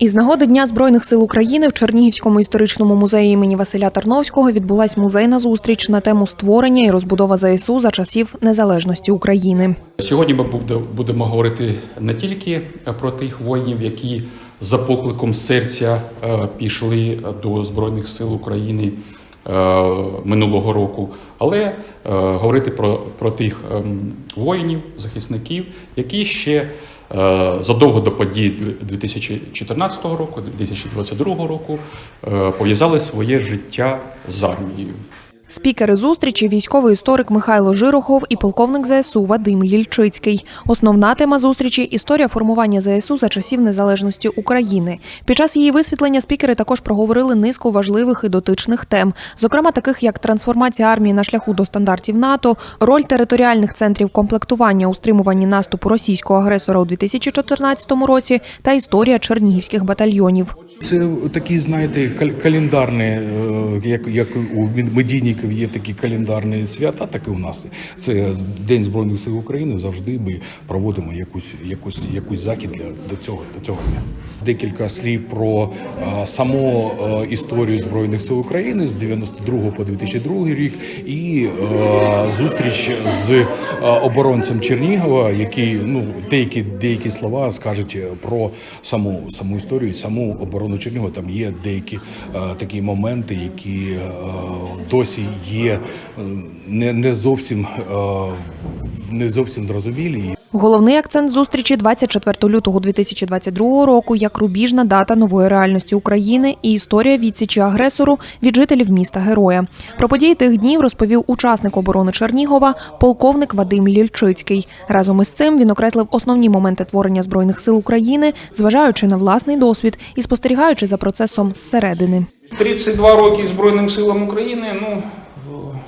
Із нагоди Дня Збройних сил України в Чернігівському історичному музеї імені Василя Тарновського відбулась музейна зустріч на тему створення і розбудова ЗСУ за часів незалежності України. Сьогодні ми будемо говорити не тільки про тих воїнів, які за покликом серця е, пішли до Збройних сил України минулого року, але е, говорити про, про тих ем, воїнів, захисників, які ще е, задовго до подій 2014 року, 2022 року е, пов'язали своє життя з армією. Спікери зустрічі військовий історик Михайло Жирохов і полковник ЗСУ Вадим Лільчицький. Основна тема зустрічі історія формування ЗСУ за часів незалежності України. Під час її висвітлення спікери також проговорили низку важливих і дотичних тем, зокрема таких як трансформація армії на шляху до стандартів НАТО, роль територіальних центрів комплектування у стримуванні наступу російського агресора у 2014 році та історія чернігівських батальйонів. Це такі, знаєте, кал- календарні, е, як, як у медійників є такі календарні свята, так і у нас. Це День Збройних сил України. Завжди ми проводимо якусь, якусь, якусь захід для до цього, до цього дня. Декілька слів про е, саму е, історію Збройних сил України з 92 по 2002 рік і е, зустріч з е, оборонцем Чернігова, який ну деякі деякі слова скажуть про саму саму історію, саму оборону Чернігова. Там є деякі е, такі моменти, які е, досі є е, не, не зовсім е, не зовсім зрозумілі. Головний акцент зустрічі 24 лютого 2022 року як рубіжна дата нової реальності України і історія відсічі агресору від жителів міста Героя. Про події тих днів розповів учасник оборони Чернігова, полковник Вадим Лільчицький. Разом із цим він окреслив основні моменти творення збройних сил України, зважаючи на власний досвід і спостерігаючи за процесом зсередини. 32 роки Збройним силам України. Ну,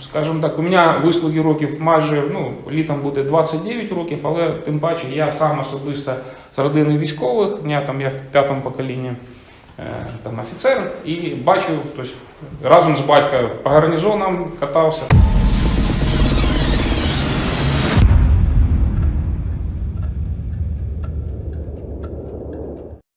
скажімо так, у мене вислуги років майже ну, літом буде 29 років, але тим паче я сам особисто з родини військових, Я там я в п'ятому поколінні е, там офіцер, і бачив, тобто, разом з батьком по гарнізонам катався.